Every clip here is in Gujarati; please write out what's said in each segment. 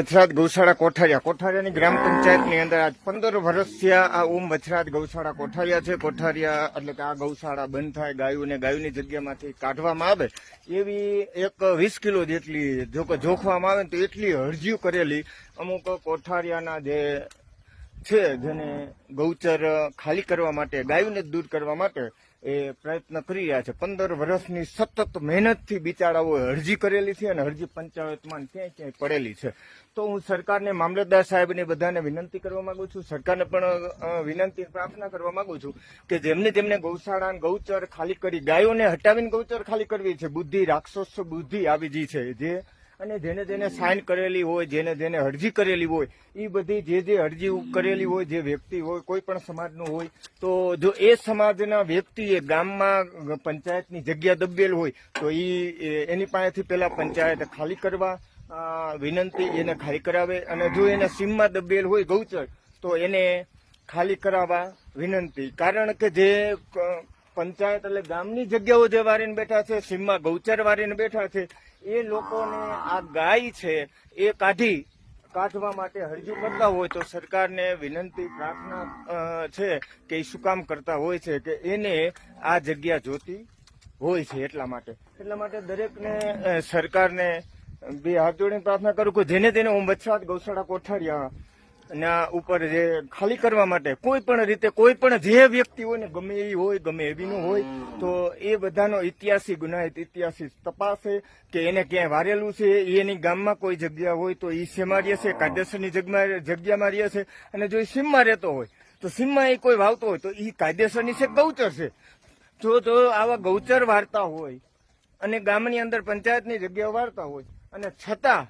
વછરાજ ગૌશાળા કોઠારિયા. કોઠારિયાની ગ્રામ પંચાયતની અંદર આજ પંદર વર્ષ થયા આ ઉમ વછરાજ ગૌશાળા કોઠારિયા છે. કોઠારિયા એટલે કે આ ગૌશાળા બંધ થાય, ગાયોને ગાયોની જગ્યામાંથી કાઢવામાં આવે. એવી એક વીસ કિલો જેટલી જો કે જોખવામાં આવે તો એટલી અરજીઓ કરેલી અમુક કોઠારિયાના જે છે, જેને ગૌચર ખાલી કરવા માટે, ગાયોને દૂર કરવા માટે એ પ્રયત્ન કરી રહ્યા છે. પંદર વર્ષની સતત મહેનતથી બિચારાઓએ અરજી કરેલી છે અને અરજી પંચાયતમાં ક્યાંય ક્યાંય પડેલી છે. તો હું સરકારને, મામલતદાર સાહેબને બધાને વિનંતી કરવા માંગુ છું. સરકારને પણ વિનંતી પ્રાર્થના કરવા માંગુ છું કે જેમને તેમને ગૌશાળા ગૌચર ખાલી કરી, ગાયોને હટાવીને ગૌચર ખાલી કરવી છે. બુદ્ધિ, રાક્ષસ બુદ્ધિ આવી છે. જે અને જેને જેને સાઇન કરેલી હોય, જેને જેને અરજી કરેલી હોય એ બધી જે જે અરજી કરેલી હોય, જે વ્યક્તિ હોય, કોઈ પણ સમાજનો હોય, તો જો એ સમાજના વ્યક્તિએ ગામમાં પંચાયતની જગ્યા દબેલ હોય, તો એ એની પાસેથી પેલા પંચાયત ખાલી કરવા વિનંતી એને ખાલી કરાવે. અને જો એને સીમમાં દબેલ હોય ગૌચર, તો એને ખાલી કરાવવા વિનંતી. કારણ કે જે પંચાયત એટલે ગામની જગ્યાઓ જે વારીને બેઠા છે, સીમમાં ગૌચર વારીને બેઠા છે, એ લોકોને આ ગાય છે એ કાઢી કાઢવા માટે હરજી કરતા હોય તો સરકારને વિનંતી, પ્રાર્થના છે કે એ શું કામ કરતા હોય છે કે એને આ જગ્યા જોતી હોય છે એટલા માટે. એટલા માટે દરેકને સરકારને બે હાથ જોડીને પ્રાર્થના કરું કે જેને તેને હું વછરાત ગૌશાળા કોઠારિયા ના ઉપર જે ખાલી કરવા માટે કોઈ પણ રીતે કોઈ પણ જે વ્યક્તિ હોય ને ગમે એ હોય, ગમે એવીનું હોય, તો એ બધાનો ઇતિહાસી ગુનાહિત ઇતિહાસી તપાસે કે એને ક્યાંય વારેલું છે એની ગામમાં કોઈ જગ્યા હોય તો એ સીમમાં રહે છે, કાયદેસરની જગ્યામાં રહે છે, અને જો એ સીમમાં રહેતો હોય, તો સીમમાં એ કોઈ વાવતો હોય, તો એ કાયદેસરની છે ગૌચર છે? જો જો આવા ગૌચર વાર્તા હોય અને ગામની અંદર પંચાયતની જગ્યા વાર્તા હોય, અને છતાં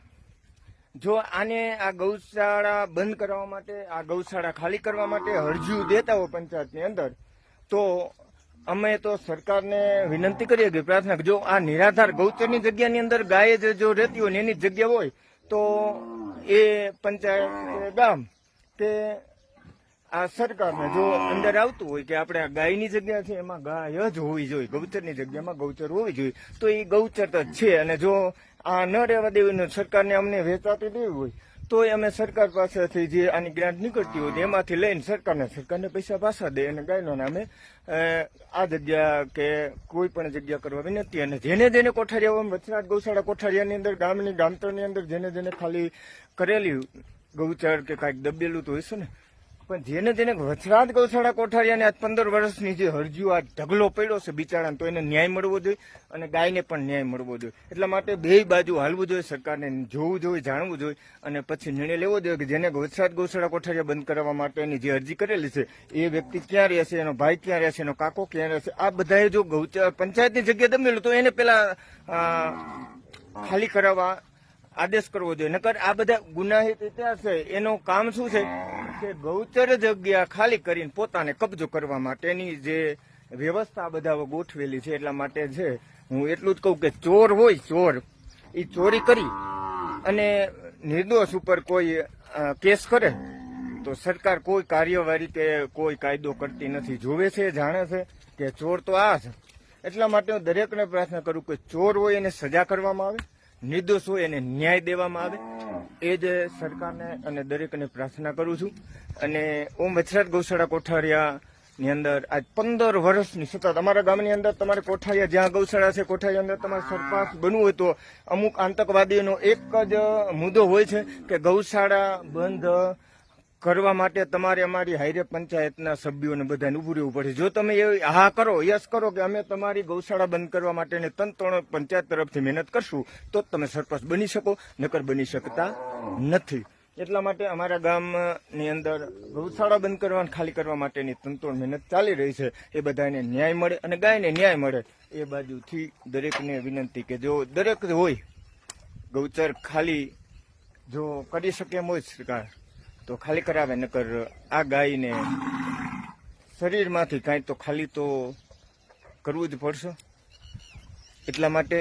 જો આને આ ગૌશાળા બંધ કરવા માટે, આ ગૌશાળા ખાલી કરવા માટે અરજીઓ દેતા હોય પંચાયતની અંદર, તો અમે તો સરકારને વિનંતી કરીએ કે પ્રાર્થના જો આ નિરાધાર ગૌચરની જગ્યાની અંદર ગાય જ રહેતી હોય એની જગ્યા હોય, તો એ પંચાયત ગામ કે આ સરકારને જો અંદર આવતું હોય કે આપણે ગાયની જગ્યા છે, એમાં ગાય જ હોવી જોઈએ, ગૌચરની જગ્યામાં ગૌચર હોવી જોઈએ. તો એ ગૌચર તો છે અને જો આ ન રહેવા દેવી સરકારને અમને વેચાતી દેવી હોય, તો અમે સરકાર પાસેથી જે આની ગ્રાન્ટ નીકળતી હોય એમાંથી લઈને સરકારને સરકારને પૈસા પાછા દે અને ગાયનો નામે આ જગ્યા કે કોઈ પણ જગ્યા કરવા વિનંતી અને જેને જેને કોઠારિયા વચનાથ ગૌશાળા કોઠારિયાની અંદર, ગામની ગામતરની અંદર જેને જેને ખાલી કરેલી ગૌચર કે કાંઈક દબેલું તો હશે ને પણ જેને જેને વચરાજ ગૌશાળા કોઠારીયાને આજ પંદર વર્ષની જે હરજીઓ આ ઢગલો પડ્યો છે બિચારાને, તો એને ન્યાય મળવો જોઈએ અને ગાયને પણ ન્યાય મળવો જોઈએ. એટલા માટે બે બાજુ હાલવું જોઈએ, સરકારને જોવું જોઈએ, જાણવું જોઈએ અને પછી નિર્ણય લેવો જોઈએ કે જેને વચરાજ ગૌશાળા કોઠારીયા બંધ કરવા માટેની જે અરજી કરેલી છે, એ વ્યક્તિ ક્યાં રહેશે, એનો ભાઈ ક્યાં રહેશે, એનો કાકો ક્યાં રહેશે, આ બધાએ જો ગૌચર પંચાયતની જગ્યા દમેલું તો એને પેલા ખાલી કરાવવા આદેશ કરવો જોઈએ. નકર આ બધા ગુનાહિત ઇતિહાસ છે, એનું કામ શું છે? કે ગૌચર જગ્યા ખાલી કરીને પોતાને કબજો કરવા માટેની જે વ્યવસ્થા બધા ગોઠવેલી છે એટલા માટે છે. હું એટલું જ કહું કે ચોર હોય ચોર. એ ચોરી કરી અને નિર્દોષ ઉપર કોઈ કેસ કરે, તો સરકાર કોઈ કાર્યવાહી કે કોઈ કાયદો કરતી નથી. જોવે છે, જાણે છે કે ચોર તો આ છે એટલા માટે હું દરેકને પ્રાર્થના કરું કે ચોર હોય એને સજા કરવામાં આવે, નિર્દોષ હોય એને ન્યાય દેવામાં આવે એ જ સરકારને અને દરેકને પ્રાર્થના કરું છું. અને ઓમ વચરાજ ગૌશાળા કોઠારિયા ની અંદર આજ પંદર વર્ષની સતત અમારા ગામની અંદર તમારે કોઠારિયા જ્યાં ગૌશાળા છે કોઠારી અંદર તમારે સરપાસ બનવું હોય તો અમુક આતંકવાદીઓનો એક જ મુદ્દો હોય છે કે ગૌશાળા બંધ કરવા માટે તમારે અમારી હાઈરે પંચાયતના સભ્યોને બધાને ઉભું રહેવું પડે જો તમે એ હા કરો, યસ કરો કે અમે તમારી ગૌશાળા બંધ કરવા માટેની તંત્ર પંચાયત તરફથી મહેનત કરશું, તો જ તમે સરપંચ બની શકો, નકર બની શકતા નથી. એટલા માટે અમારા ગામની અંદર ગૌશાળા બંધ કરવા ખાલી કરવા માટેની તંત્ર મહેનત ચાલી રહી છે. એ બધાને ન્યાય મળે અને ગાયને ન્યાય મળે. એ બાજુથી દરેકને વિનંતી કે જો દરેક હોય, ગૌચર ખાલી જો કરી શકે એમ હોય સરકાર. તો ખાલી કરાવે, નકર આ ગાયને શરીરમાંથી કાંઈ તો ખાલી તો કરવું જ પડશે. એટલા માટે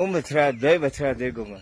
ઓમ વછરા જય વછરા જય ગોમા.